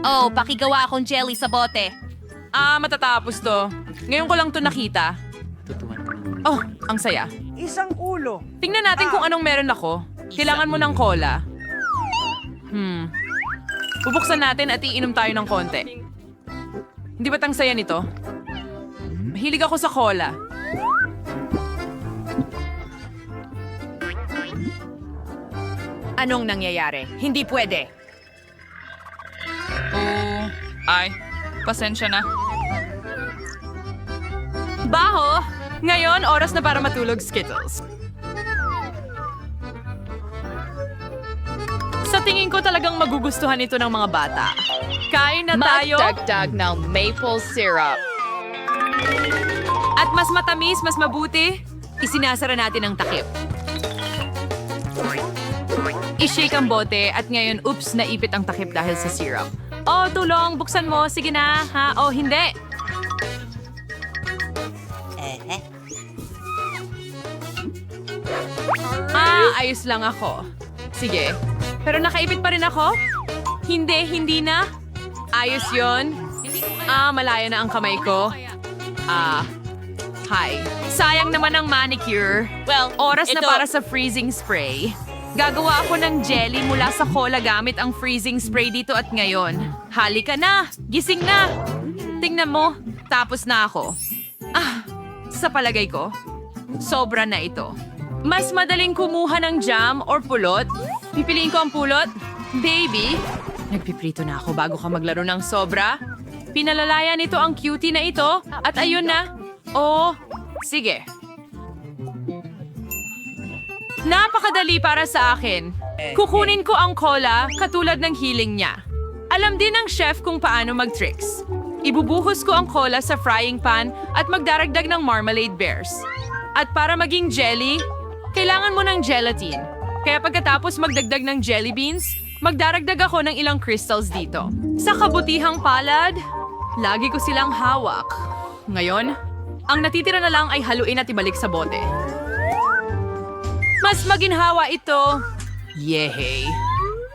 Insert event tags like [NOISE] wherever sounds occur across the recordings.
Oh, pakigawa akong jelly sa bote. Ah, matatapos to. Ngayon ko lang to nakita. Oh, ang saya. Isang ulo. Tingnan natin kung anong meron ako. Kailangan mo ng cola. Hmm. Bubuksan natin at iinom tayo ng konti. Hindi ba tang saya nito? Mahilig ako sa cola. Anong nangyayari? Hindi pwede. Ay, pasensya na. Baho! Ngayon, oras na para matulog, Skittles. Sa tingin ko talagang magugustuhan ito ng mga bata. Kain na tayo. Magdagdag ng maple syrup. At mas matamis, mas mabuti, isinasara natin ang takip. I-shake ang bote at ngayon, oops, naipit ang takip dahil sa syrup. Oh, tulong, buksan mo. Sige na, ha? Oh, hindi. Ah, ayos lang ako. Sige. Pero nakaipit pa rin ako? Hindi, hindi na. Ayos yon. Ah, malaya na ang kamay ko. Ah, hi. Sayang naman ang manicure. Well, oras na para sa freezing spray. Gagawa ako ng jelly mula sa cola gamit ang freezing spray dito at ngayon. Halika na! Gising na! Tingnan mo, tapos na ako. Ah, sa palagay ko, sobra na ito. Mas madaling kumuha ng jam or pulot. Pipiliin ko ang pulot. Baby, nagpiprito na ako bago ka maglaro ng sobra. Pinalalaya nito ang cutie na ito at ayun na. Oh, sige. Napakadali para sa akin. Kukunin ko ang cola katulad ng healing niya. Alam din ng chef kung paano mag-tricks. Ibubuhos ko ang cola sa frying pan at magdaragdag ng marmalade bears. At para maging jelly, kailangan mo ng gelatin. Kaya pagkatapos magdagdag ng jelly beans, magdaragdag ako ng ilang crystals dito. Sa kabutihang palad, lagi ko silang hawak. Ngayon, ang natitira na lang ay haluin at ibalik sa bote. Mas maginhawa ito. Yehey.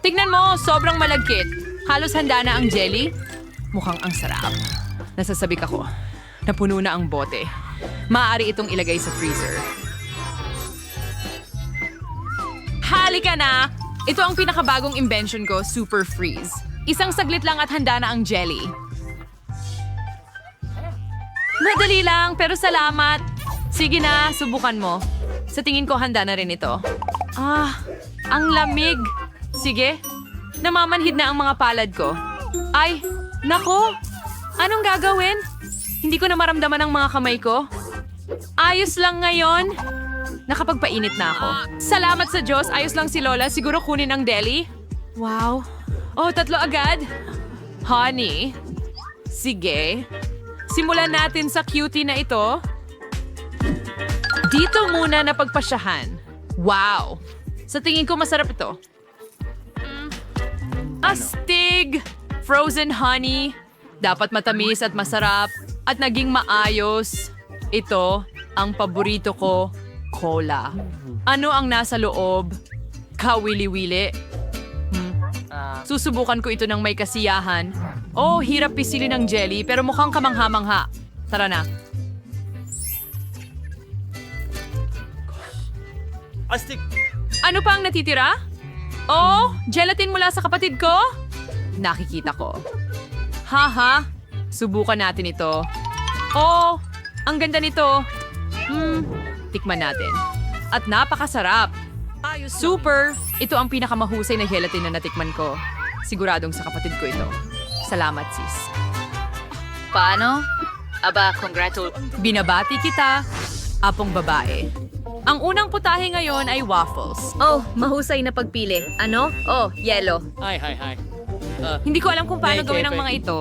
Tignan mo, sobrang malagkit. Halos handa na ang jelly. Mukhang ang sarap. Nasasabik ako. Napuno na ang bote. Maaari itong ilagay sa freezer. Halika na! Ito ang pinakabagong invention ko, Super Freeze. Isang saglit lang at handa na ang jelly. Madali lang, pero salamat. Sige na, subukan mo. Sa tingin ko, handa na rin ito. Ah, ang lamig. Sige, namamanhid na ang mga palad ko. Ay, nako! Anong gagawin? Hindi ko na maramdaman ang mga kamay ko. Ayos lang ngayon. Nakapagpainit na ako. Salamat sa Diyos, ayos lang si Lola. Siguro kunin ang deli. Wow. Oh, tatlo agad. Honey. Sige. Simulan natin sa cutie na ito. Dito muna na pagpasyahan. Wow! Sa tingin ko masarap ito. Astig! Frozen honey. Dapat matamis at masarap. At naging maayos. Ito, ang paborito ko, cola. Ano ang nasa loob? Kawili-wili. Hmm. Susubukan ko ito ng may kasiyahan. Oh, hirap pisilin ng jelly pero mukhang kamangha-mangha. Tara na. Astig. Ano pa ang natitira? Oh, gelatin mula sa kapatid ko? Nakikita ko. Haha, subukan natin ito. Oh, ang ganda nito. Hmm, tikman natin. At napakasarap. Super! Ito ang pinakamahusay na gelatin na natikman ko. Siguradong sa kapatid ko ito. Salamat, sis. Paano? Aba, congratul... Binabati kita, apong babae. Ang unang putahe ngayon ay waffles. Oh, mahusay na pagpili. Ano? Oh, yellow. Hi, hi, hi. Hindi ko alam kung paano Okay, gawin ang mga ito.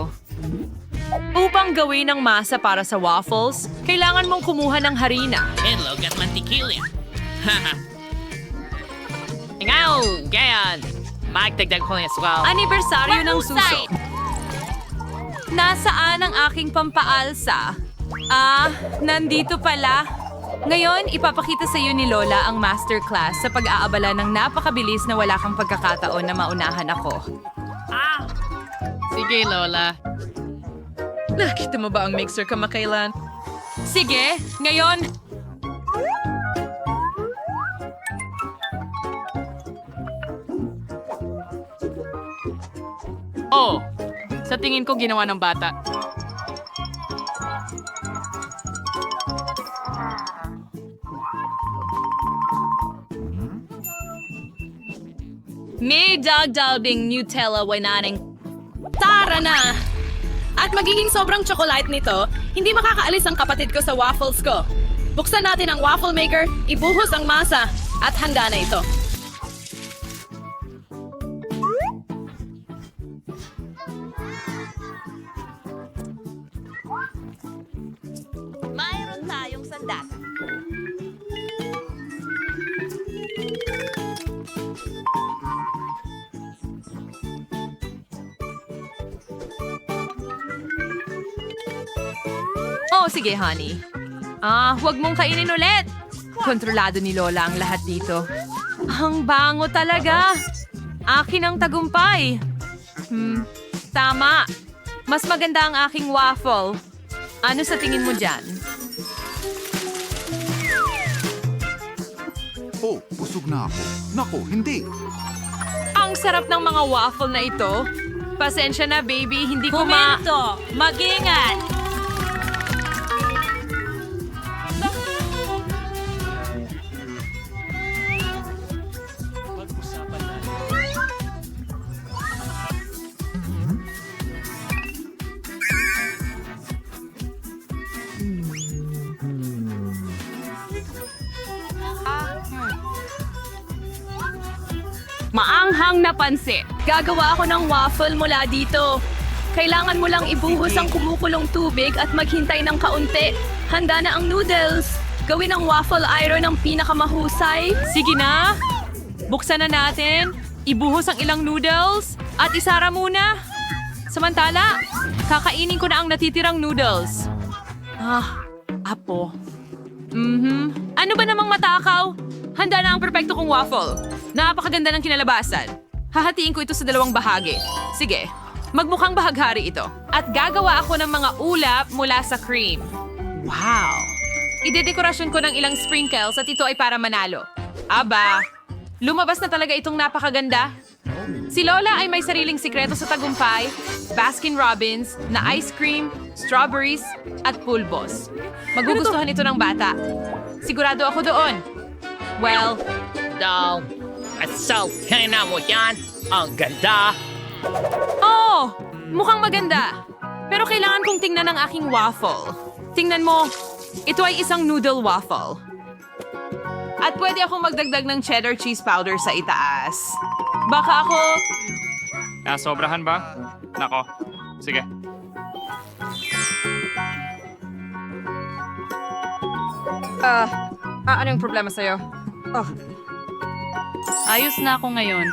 Upang gawin ang masa para sa waffles, kailangan mong kumuha ng harina. Hello, got mantikilya. [LAUGHS] Haha. Ngaw, gayan. Magdagdag ko ng aswal. Anibersaryo ng suso. Nasaan ang aking pampaalsa? Ah, nandito pala. Ngayon, ipapakita sa iyo ni Lola ang masterclass sa pag-aabala ng napakabilis na wala kang pagkakataon na maunahan ako. Sige, Lola. Nakita mo ba ang mixer kamakailan? Sige, ngayon. Oh, sa tingin ko ginawa ng bata. May dagdag ding Nutella winaning. Tara na! At magiging sobrang chocolate nito, hindi makakaalis ang kapatid ko sa waffles ko. Buksan natin ang waffle maker, ibuhos ang masa, at handa na ito. Oh, sige, honey. Ah, huwag mong kainin ulit. Kontrolado ni Lola ang lahat dito. Ang bango talaga. Akin ang tagumpay. Hmm, tama. Mas maganda ang aking waffle. Ano sa tingin mo dyan? Oh, busog na ako. Nako, hindi. Ang sarap ng mga waffle na ito. Pasensya na, baby. Hindi ko ma... Mag-ingat! Maanghang na pansit. Gagawa ako ng waffle mula dito. Kailangan mo lang ibuhos ang kumukulong tubig at maghintay ng kaunti. Handa na ang noodles. Gawin ang waffle iron ng pinakamahusay. Sige na. Buksan na natin. Ibuhos ang ilang noodles. At isara muna. Samantala, kakainin ko na ang natitirang noodles. Ah, apo. Mhm. Ano ba namang matakaw? Handa na ang perpekto kong waffle. Napakaganda ng kinalabasan. Hahatiin ko ito sa dalawang bahagi. Sige, magmukhang bahaghari ito. At gagawa ako ng mga ulap mula sa cream. Wow! Idedekorasyon ko ng ilang sprinkles at ito ay para manalo. Aba, lumabas na talaga itong napakaganda. Si Lola ay may sariling sikreto sa tagumpay, Baskin Robbins, na ice cream, strawberries, at pulbos. Magugustuhan ito ng bata. Sigurado ako doon. Well, Daw. At so, tingnan mo yan. Ang ganda. oh! Mukhang maganda. Pero kailangan kong tingnan ang aking waffle. Tingnan mo, ito ay isang noodle waffle. At pwede akong magdagdag ng cheddar cheese powder sa itaas. Baka ako... Ah, sobrahan ba? Nako. Sige. Ah, ah, ano yung problema sa'yo? Ayos na ako ngayon.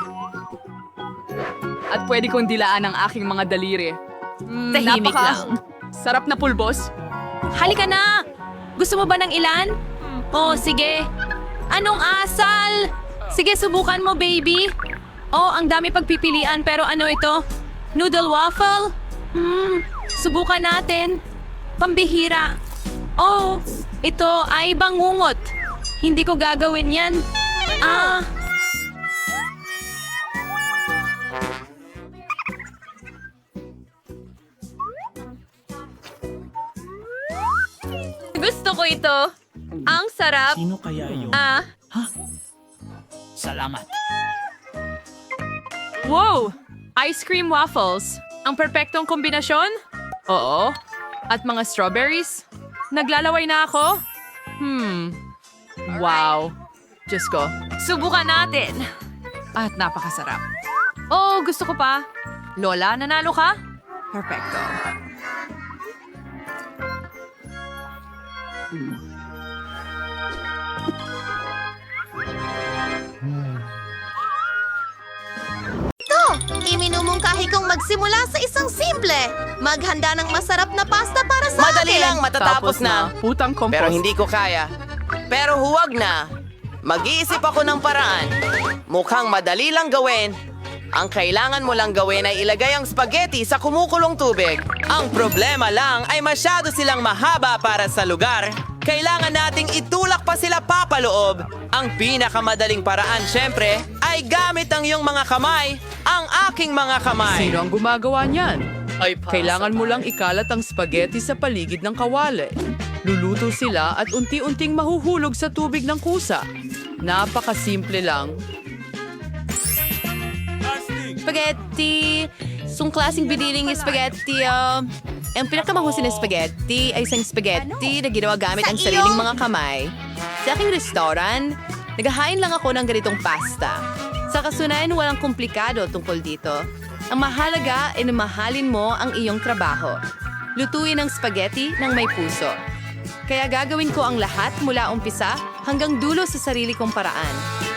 At pwede kong dilaan ang aking mga daliri. Mm, Tahimik napaka- lang. Sarap na pulbos. Halika na! Gusto mo ba ng ilan? Oh, sige. Anong asal? Sige, subukan mo, baby. Oh, ang dami pagpipilian, pero ano ito? Noodle waffle? Hmm, subukan natin. Pambihira. Oh, ito ay bangungot. Hindi ko gagawin yan. Ah, gusto ko ito. Ang sarap. Sino kaya yun? Ah, Salamat. Wow! Ice cream waffles. Ang perpektong kombinasyon? Oo. At mga strawberries? Naglalaway na ako? Hmm. Wow. Diyos ko. Subukan natin. At napakasarap. Oh, gusto ko pa. Lola, nanalo ka? Perfecto. Iminumungkahi kong magsimula sa isang simple. Maghanda ng masarap na pasta para sa Madali akin. lang matatapos na. Putang kompos. Pero hindi ko kaya. Pero huwag na. Mag-iisip ako ng paraan. Mukhang madali lang gawin. Ang kailangan mo lang gawin ay ilagay ang spaghetti sa kumukulong tubig. Ang problema lang ay masyado silang mahaba para sa lugar. Kailangan nating itulak pa sila papaloob. Ang pinakamadaling paraan, syempre, ay gamit ang iyong mga kamay, ang aking mga kamay. Sino ang gumagawa niyan? Ay, Kailangan mo lang ikalat ang spaghetti sa paligid ng kawali. Luluto sila at unti-unting mahuhulog sa tubig ng kusa. Napakasimple lang. Spaghetti. Sung klaseng biniling spaghetti. Um, ang pinakamahusay na spaghetti ay isang spaghetti na ginawa gamit ang sariling mga kamay. Sa aking restaurant, naghahain lang ako ng ganitong pasta. Sa kasunayan, walang komplikado tungkol dito. Ang mahalaga ay mahalin mo ang iyong trabaho. Lutuin ang spaghetti ng may puso. Kaya gagawin ko ang lahat mula umpisa hanggang dulo sa sarili kong paraan.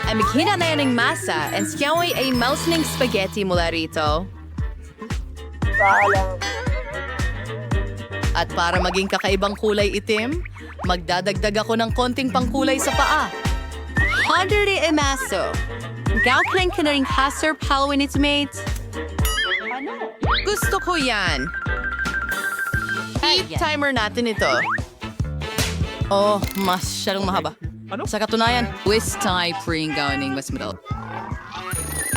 Ay maghina na yan ng masa and siyaw ay mouse ng spaghetti mula rito. At para maging kakaibang kulay itim, magdadagdag ako ng konting pangkulay sa paa. Hundred e emaso. Gaukling ka na rin hasser Halloween its mates. Gusto ko yan. Heat timer natin ito. Oh, masyadong mahaba. Ano? Sa katunayan, twist tie pring gawing mas madal.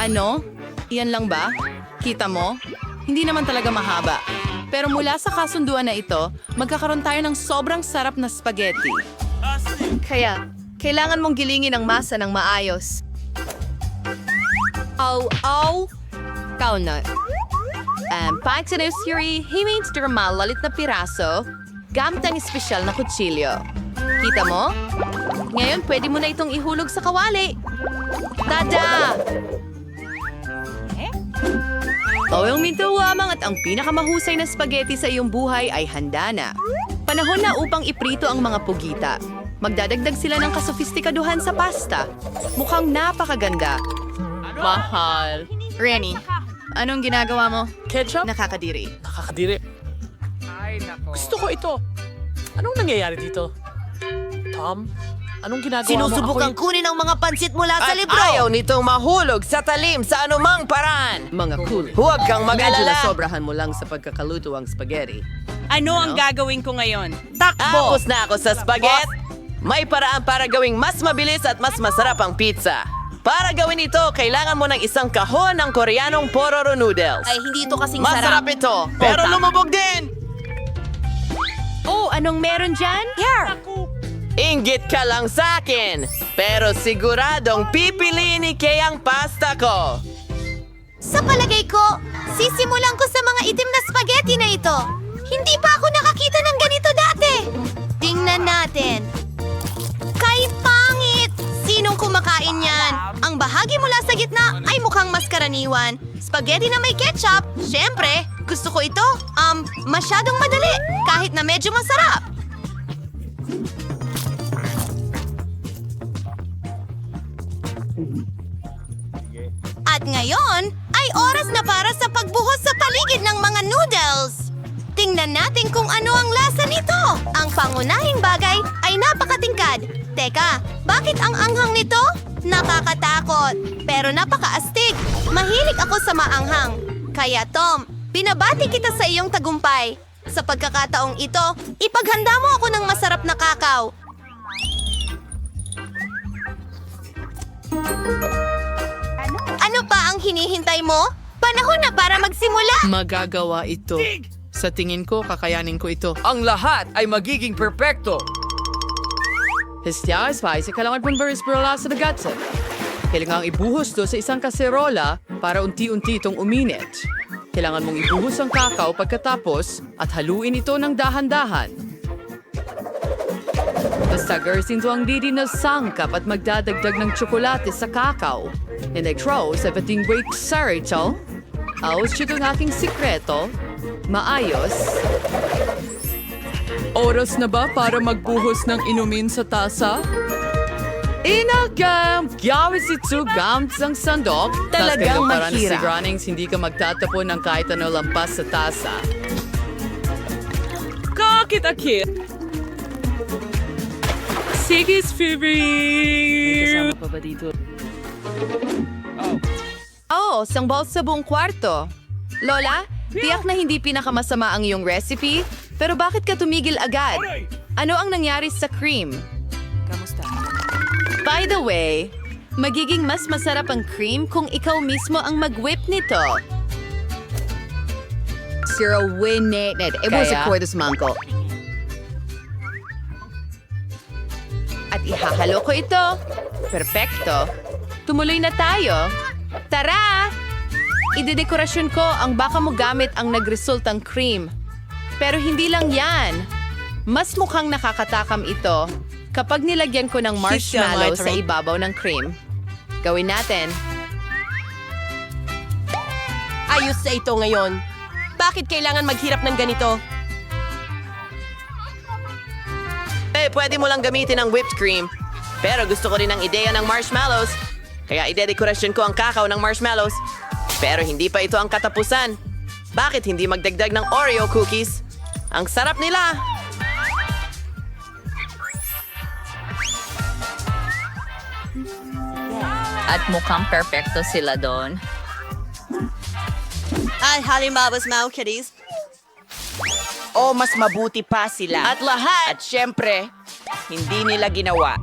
Ano? Iyan lang ba? Kita mo? Hindi naman talaga mahaba. Pero mula sa kasunduan na ito, magkakaroon tayo ng sobrang sarap na spaghetti. Kaya, kailangan mong gilingin ang masa ng maayos. Au, au! Kaunat. Um, pag sa Siri, himains ng malalit na piraso, gamit ang espesyal na kutsilyo. Kita mo? Ngayon, pwede mo na itong ihulog sa kawali. Tada! Tawang minto lamang at ang pinakamahusay na spaghetti sa iyong buhay ay handa na. Panahon na upang iprito ang mga pugita. Magdadagdag sila ng kasofistikaduhan sa pasta. Mukhang napakaganda. Mahal. Renny, anong ginagawa mo? Ketchup? Nakakadiri. Nakakadiri. Gusto ko ito. Anong nangyayari dito? Tom? Anong ginagawa Sinusubukan mo? kunin ang mga pansit mula sa At libro. ayaw nitong mahulog sa talim sa anumang paraan. Mga cool. Huwag kang Medyo mag-alala. nasobrahan mo lang sa pagkakaluto ang spaghetti. Ano ang gagawin ko ngayon? Tapos na ako sa spaghetti. May paraan para gawing mas mabilis at mas masarap ang pizza. Para gawin ito, kailangan mo ng isang kahon ng koreanong pororo noodles. Ay, hindi ito kasing Masarap sarap. ito, pero lumubog din! Oh, anong meron dyan? Here! Inggit ka lang sa akin, pero siguradong pipiliin ni Kay ang pasta ko. Sa palagay ko, sisimulan ko sa mga itim na spaghetti na ito. Hindi pa ako nakakita ng ganito dati. Tingnan natin. Kahit pangit! Sinong kumakain yan? Ang bahagi mula sa gitna ay mukhang mas karaniwan. Spaghetti na may ketchup, syempre, gusto ko ito. Um, masyadong madali, kahit na medyo masarap. Ngayon, ay oras na para sa pagbuhos sa paligid ng mga noodles. Tingnan natin kung ano ang lasa nito. Ang pangunahing bagay ay napakatingkad. Teka, bakit ang anghang nito? Nakakatakot, pero napakaastig. Mahilig ako sa maanghang. Kaya Tom, binabati kita sa iyong tagumpay. Sa pagkakataong ito, ipaghanda mo ako ng masarap na kakao. Hinihintay mo? Panahon na para magsimula! Magagawa ito. Sa tingin ko, kakayanin ko ito. Ang lahat ay magiging perpekto. Hestya spice, kailangan pong baris brola sa dagatsa. Kailangan ibuhos to sa isang kaserola para unti-unti itong uminit. Kailangan mong ibuhos ang kakao pagkatapos at haluin ito ng dahan-dahan. Basta garsin to ang didi na sangkap at magdadagdag ng tsokolate sa kakao. And I throw sa pating break sa Rachel. Aos siya itong aking sikreto. Maayos. Oras na ba para magbuhos ng inumin sa tasa? Inagam! Gawin si Tsugam ang sandok. Talagang para mahirap. si Granings hindi ka magtatapon ng kahit ano lampas sa tasa. Kakit-akit! Sige, Phoebe! Oh, Diyos, ang bawal sa buong kwarto. Lola, tiyak na hindi pinakamasama ang iyong recipe, pero bakit ka tumigil agad? Ano ang nangyari sa cream? By the way, magiging mas masarap ang cream kung ikaw mismo ang mag-whip nito. Zero win net net. It was a Kaya? quarters manko. At ihahalo ko ito. Perfecto. Tumuloy na tayo. Tara! Idedekorasyon ko ang baka mo gamit ang nagresultang cream. Pero hindi lang yan. Mas mukhang nakakatakam ito kapag nilagyan ko ng marshmallow sa ibabaw ng cream. Gawin natin. Ayos sa ito ngayon. Bakit kailangan maghirap ng ganito? Eh, pwede mo lang gamitin ang whipped cream. Pero gusto ko rin ang ideya ng marshmallows. Kaya idedekorasyon ko ang kakao ng marshmallows. Pero hindi pa ito ang katapusan. Bakit hindi magdagdag ng Oreo cookies? Ang sarap nila! At mukhang perfecto sila doon. At halimbawa mga kitties. O mas mabuti pa sila. At lahat! At syempre, Hindi nila ginawa.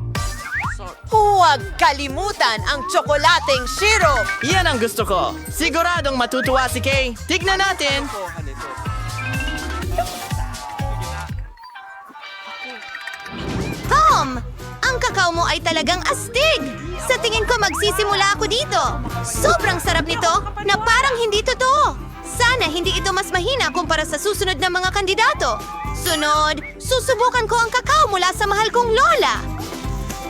huwag kalimutan ang tsokolateng syrup. Yan ang gusto ko. Siguradong matutuwa si Kay. Tignan natin. Tom! Ang kakao mo ay talagang astig! Sa tingin ko magsisimula ako dito. Sobrang sarap nito na parang hindi totoo. Sana hindi ito mas mahina kumpara sa susunod na mga kandidato. Sunod, susubukan ko ang kakao mula sa mahal kong Lola.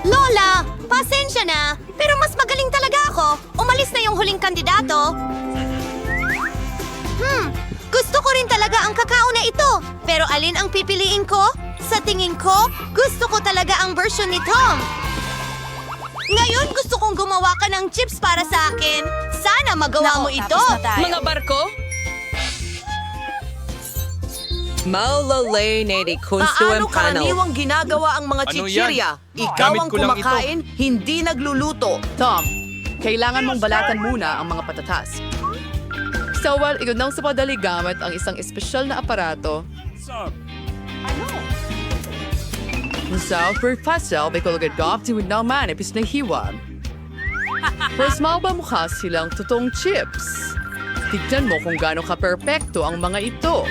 Lola, pasensya na, pero mas magaling talaga ako. Umalis na yung huling kandidato. Hmm, gusto ko rin talaga ang kakao na ito. Pero alin ang pipiliin ko? Sa tingin ko, gusto ko talaga ang version ni Tom. Ngayon gusto kong gumawa ka ng chips para sa akin. Sana magawa mo ito. Mga barko? Maulalay na di Paano karaniwang ginagawa ang mga Ano chichirya? yan? Ikaw Gamit ang ko lang ito. kumakain, hindi nagluluto. Tom, kailangan mong balatan muna ang mga patatas. So, well, ikaw nang sa padali gamit ang isang espesyal na aparato. Sa for puzzle, may kulagad gopti with naman ipis na hiwa. Pero small ba mukha silang totoong chips? Tignan mo kung gaano ka-perpekto ang mga ito.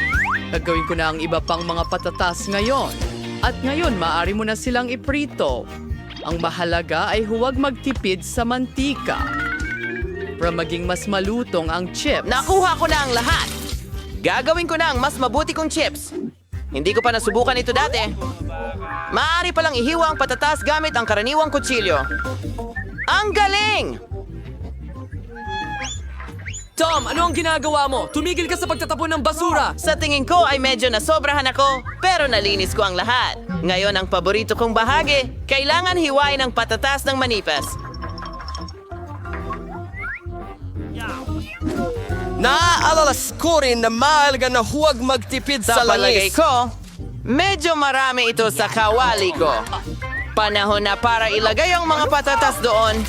Gagawin ko na ang iba pang mga patatas ngayon. At ngayon, maaari mo na silang iprito. Ang mahalaga ay huwag magtipid sa mantika. Para maging mas malutong ang chips. Nakuha ko na ang lahat. Gagawin ko na ang mas mabuti kong chips. Hindi ko pa nasubukan ito dati. Maaari palang ihiwa ang patatas gamit ang karaniwang kutsilyo. Ang galing! Tom, ano ang ginagawa mo? Tumigil ka sa pagtatapon ng basura! Sa tingin ko ay medyo nasobrahan ako, pero nalinis ko ang lahat. Ngayon ang paborito kong bahagi, kailangan hiwain ang patatas ng manipas. Naaalala ko rin na mahalaga na huwag magtipid Sa sa, langis. ko, medyo marami ito sa kawali ko. Panahon na para ilagay ang mga patatas doon.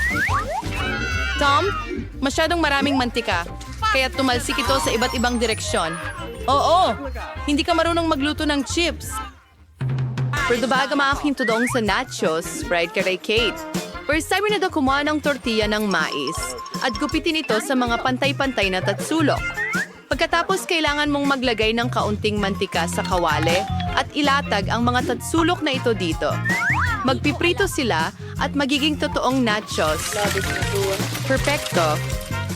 Tom, masyadong maraming mantika, kaya tumalsik ito sa iba't ibang direksyon. Oo, hindi ka marunong magluto ng chips. Pero baga maaking tudong sa nachos, fried ka kay Kate. First time na daw kumuha ng tortilla ng mais at gupitin ito sa mga pantay-pantay na tatsulok. Pagkatapos, kailangan mong maglagay ng kaunting mantika sa kawali at ilatag ang mga tatsulok na ito dito. Magpiprito sila at magiging totoong nachos. Perfecto.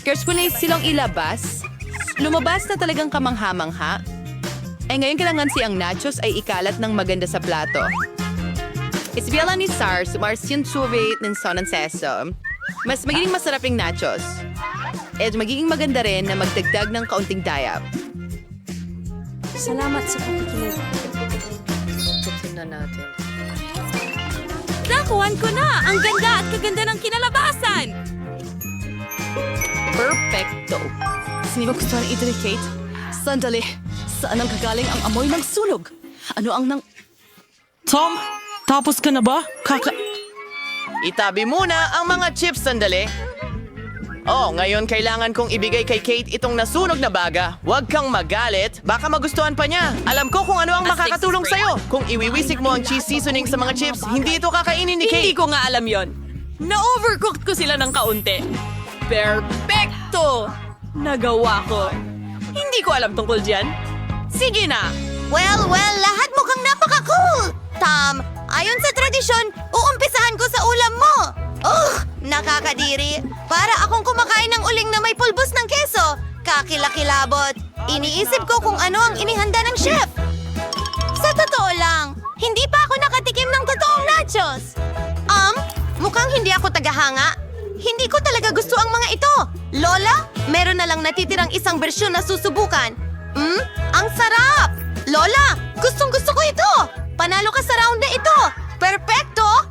Na silang ilabas, lumabas na talagang kamangha-mangha. Eh ngayon kailangan si ang nachos ay ikalat ng maganda sa plato. Isbiela ni Sars, Marcian Chubit ng Son and Seso. Mas magiging masarap yung nachos. At magiging maganda rin na magdagdag ng kaunting dayap. Salamat sa pakikinig. Tingnan natin. Nakuhan ko na! Ang ganda at kaganda ng kinalabasan! Perfecto. Sino ba gusto ng ito ni Kate? Sandali. Saan ang kagaling ang amoy ng sunog? Ano ang nang... Tom, tapos ka na ba? Kaka... Itabi muna ang mga chips sandali. Oh, ngayon kailangan kong ibigay kay Kate itong nasunog na baga. Huwag kang magalit, baka magustuhan pa niya. Alam ko kung ano ang makakatulong sa'yo. Kung iwiwisik mo ang cheese seasoning sa mga chips, hindi ito kakainin ni Kate. Hindi ko nga alam yon. Na-overcooked ko sila ng kaunti. Perfecto! Nagawa ko. Hindi ko alam tungkol dyan. Sige na! Well, well, lahat mukhang napaka-cool! Tom, ayon sa tradisyon, uumpisahan ko sa ulam mo! Ugh! Nakakadiri! Para akong kumakain ng uling na may pulbos ng keso! Kakilakilabot! Iniisip ko kung ano ang inihanda ng chef! Sa totoo lang, hindi pa ako nakatikim ng totoong nachos! Um, mukhang hindi ako tagahanga. Hindi ko talaga gusto ang mga ito. Lola, meron na lang natitirang isang bersyon na susubukan. Hmm? Ang sarap! Lola, gustong gusto ko ito! Panalo ka sa round na ito! Perpekto!